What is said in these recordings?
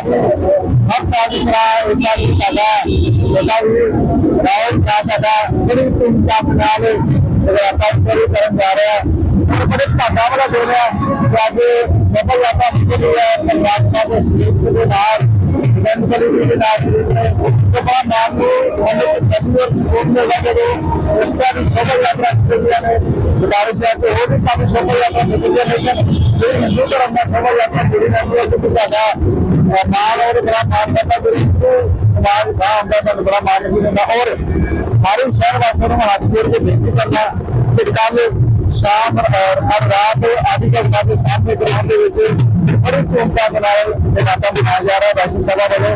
ਹਰ ਸਾਲ ਦੀ ਤਰ੍ਹਾਂ ਇਸ ਸਾਲ ਵੀ ਸਾਡਾ ਜਿਹੜਾ ਵੀ ਰਾਉਲ ਦਾ ਸਾਡਾ ਜਿਹੜੀ ਟੀਮ ਦਾ ਨਾਲ ਜਗਰਾਤਾ ਸ਼ੁਰੂ ਕਰਨ ਜਾ ਰਿਹਾ। ਹੈ ਉਹ ਬੜੇ ਭਾਗਾ ਵਾਲਾ ਦਿਨ ਹੈ ਕਿ ਅੱਜ ਸਫਲ ਯਾਤਰਾ ਨਿਕਲ ਰਹੀ ਹੈ ਪਰਮਾਤਮਾ ਦੇ ਸਰੂਪ ਦੇ ਨਾਲ ਗੰਗਲੀ ਦੇ ਨਾਲ ਸ਼ੁਰੂ ਹੈ ਸੋ ਬੜਾ ਨਾਮ ਨੂੰ ਅਨੇਕ ਸਤਿਗੁਰ ਸਰੂਪ ਦੇ ਲੱਗੋ ਇਸ ਦਾ ਵੀ ਸਫਲ ਯਾਤਰਾ ਨਿਕਲ ਰਹੀ ਹੈ ਬਟਾਰੇ ਸਾਹਿਬ ਤੋਂ ਹੋਰ ਵੀ ਕਾਫੀ ਸਫਲ ਯਾਤਰਾ ਨਿਕਲ ਰਹੀ ਹੈ ਲੇਕਿਨ ਹਿੰਦੂ ਧਰਮ ਦਾ ਸਫਲ ਯਾਤਰਾ ਜਿਹੜੀ ਨਾ ਕਿ ਸਾਡਾ ਮਾਣ ਔਰ ਬੜਾ ਮਾਣ ਕਰਦਾ ਜਿਹੜੀ ਸਮਾਜ ਦਾ ਹੁੰਦਾ, ਸਾਨੂੰ ਬੜਾ ਮਾਣ ਨਹੀਂ ਦਿੰਦਾ ਔਰ ਸਾਰੇ ਸ਼ਹਿਰ ਵਾਸੀਆਂ ਨੂੰ ਹੱਥ ਜੋੜ ਕੇ ਬੇਨਤੀ ਕਰਨਾ ਕਿ ਕੱਲ ਸ਼ਾਮ ਔਰ ਹਰ ਰਾਤ ਆਦਿਕਲ ਦੇ ਸਾਹਮਣੇ ਗਰਾਊਂਡ ਦੇ ਵਿੱਚ ਬੜੀ ਧੂਮਧਾਮ ਦੇ ਨਾਲ ਇਹ ਮਨਾਇਆ ਜਾ ਰਿਹਾ। ਵੈਸ਼ਨੂ ਸਭਾ ਵੱਲੋਂ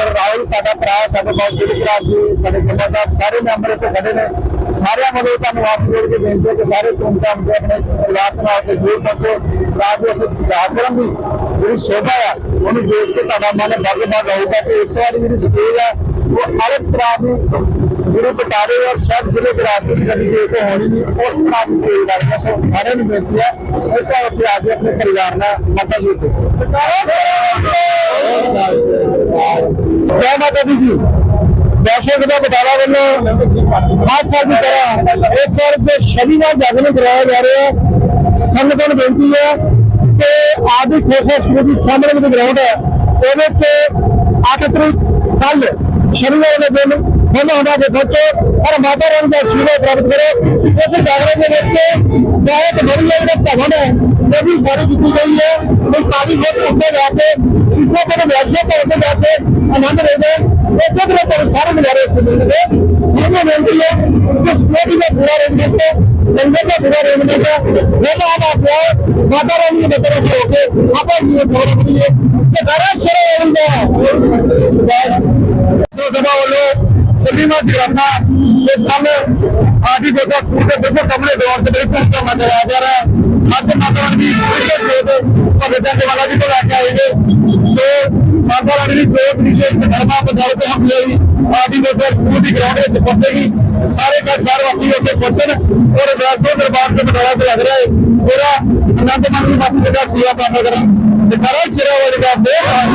ਔਰ ਰਾਹੁਲ, ਸਾਡਾ ਭਰਾ, ਸਾਡੇ ਬਹੁਤ ਜਿਹੜੇ ਭਰਾ ਜੀ, ਸਾਡੇ ਕਿੰਨਾ ਸਾਹਿਬ, ਸਾਰੇ ਮੈਂਬਰ ਇੱਥੇ ਖੜੇ ਨੇ। ਸਾਰਿਆਂ ਵੱਲੋਂ ਤੁਹਾਨੂੰ ਜੋੜ ਕੇ ਬੇਨਤੀ ਹੈ ਕਿ ਸਾਰੇ ਧੂਮਧਾਮ ਦੇ ਆਪਣੇ ਪਰਿਵਾਰ ਦੇ ਨਾਲ ਤੇ ਜਰੂਰ ਪਹੁੰਚੋ ਤਾਂ ਜੋ ਅਸੀਂ ਜਾਗਰਣ ਦੀ ਜਿਹੜੀ ਸ਼ੋਭਾ ਆ, ਉਹਨੂੰ ਦੇਖ ਕੇ ਤੁਹਾਡਾ ਮਨ ਬੱਗ ਬੱਗ ਹੋਊਗਾ ਕਿ ਇਸ ਵਾਰੀ ਜਿਹੜੀ ਸਟੇਜ ਆ, ਉਹ ਹਰ ਤਰ੍ਹਾਂ ਦੀ ਜਿਹੜੇ ਬਟਾਲੇ ਔਰ ਸ਼ਹਿਰ ਜ਼ਿਲ੍ਹੇ ਦੇ ਰਾਸਤੇ ਦੀ ਕਦੀ ਦੇਖ ਕੇ ਹੋਣੀ ਨਹੀਂ, ਉਸ ਤਰ੍ਹਾਂ ਦੀ ਸਟੇਜ ਲੱਗਦੀ ਸੋ ਸਾਰਿਆਂ ਨੂੰ ਬੇਨਤੀ ਹੈ ਕਿ ਤਾਂ ਉੱਥੇ ਆ ਕੇ ਆਪਣੇ ਪਰਿਵਾਰ ਨਾਲ ਮਾਤਾ ਜੀ ਦੇ ਜੈ ਮਾਤਾ ਦੀ ਜੀ। ਦਰਸ਼ਕ ਦਾ ਬਟਾਲਾ ਵੱਲੋਂ ਹਰ ਸਾਲ ਦੀ ਤਰ੍ਹਾਂ ਇਸ ਸਾਲ ਦੇ ਸ਼ਨੀਵਾਰ ਜਾਗਰਣ ਕਰਾਇਆ ਜਾ ਰਿਹਾ ਹੈ। ਸੰਗਤਾਂ ਨੂੰ ਬੇਨਤੀ ਹੈ ਕਿ ਆਦਿ ਖੋਸਾ ਸਕੂਲ ਦੀ ਸਾਹਮਣੇ ਜਿਹੜੀ ਗਰਾਊਂਡ ਹੈ, ਉਹਦੇ ਤੇ 8 ਤਰੀਕ ਕੱਲ ਸ਼ਨੀਵਾਰ ਦੇ ਦਿਨ ਹੁਣ ਹੁੰਦਾ ਜੇ ਬੱਚੋ ਔਰ ਮਾਤਾ ਰਾਣੀ ਦਾ ਆਸ਼ੀਰਵਾਦ ਪ੍ਰਾਪਤ ਕਰੋ। ਇਸ ਜਾਗਰਣ ਦੇ ਵਿੱਚ ਬਹੁਤ ਵਧੀਆ ਜਿਹੜਾ ਭਵਨ ਹੈ। ਉਹ ਵੀ ਸਾਰੀ ਕੀਤੀ ਗਈ ਹੈ। ਉਹ ਕਾਫੀ ਲੋਕ ਉੱਤੇ ਜਾ ਕੇ, ਇਸ ਦਾ ਕੋਈ ਵੈਸੇ ਭਵਨ ਤੇ ਜਾ ਕੇ ਆਨੰਦ ਲੈਂਦੇ ਇਸੇ ਤਰ੍ਹਾਂ ਤੁਹਾਨੂੰ ਸਾਰੇ ਨਜ਼ਾਰੇ ਇੱਥੇ ਮਿਲਣਗੇ ਸਾਨੂੰ ਮਿਲਦੀ ਹੈ ਕਿ ਸਪੋਰਟ ਦਾ ਪੂਰਾ ਰੇਂਜ ਤੇ ਲੰਗਰ ਦਾ ਪੂਰਾ ਰੇਂਜ ਦਿੱਤਾ ਵੇਲਾ ਆਵਾ ਪਿਆ ਮਾਤਾ ਰਾਣੀ ਦੇ ਬਚਨ ਹੋ ਕੇ ਆਪਾਂ ਜੀ ਨੂੰ ਖਬਰ ਕਰੀਏ ਕਿ ਦਰਾ ਸ਼ਰੇ ਸੋ ਸਭਾ ਵੱਲੋਂ ਸਭੀ ਮਾਂ ਜਗਰਾਤਾ ਤੇ ਕੱਲ ਆਦੀ ਦੋਸਾ ਸਕੂਲ ਦੇ ਬਿਲਕੁਲ ਸਾਹਮਣੇ ਦੌਰ ਤੇ ਬਿਲਕੁਲ ਕੰਮ ਕਰਾਇਆ ਜਾ ਰਿਹਾ ਅੱਜ ਮਾਤਾ ਰਾਣੀ ਦੀ ਜੋਤ ਭਗਤ ਦੇ ਵਾਲਾ ਜੀ ਤੋਂ ਲੈ ਕੇ ਆਏ ਨੇ। ਸੋ ਮਾਤਾ ਰਾਣੀ ਦੀ ਜੋਤ ਦੀ ਜੇ ਧਰਮਾ ਬਦਲ ਤੇ ਹਮ ਲਈ ਆਦੀ ਦੋਸਾ ਸਕੂਲ ਦੀ ਗਰਾਊਂਡ ਵਿੱਚ ਪਹੁੰਚੇਗੀ। ਸਾਰੇ ਘਰ ਸ਼ਹਿਰ ਵਾਸੀ ਉੱਥੇ ਪਹੁੰਚਣ ਔਰ ਵੈਸੋ ਦਰਬਾਰ ਤੇ ਬਟਾਲਾ ਤੇ ਲੱਗ ਰਿਹਾ ਹੈ। ਪੂਰਾ ਅਨੰਦ ਮਨ ਦੀ ਬਾਤ ਦਾ ਸੇਵਾ ਪ੍ਰਾਪਤ ਕਰਨ ਤੇ ਕਰਾਂ ਸ਼ਿਰਾ ਵਾਲੀ ਦਾ ਬੇਹਦ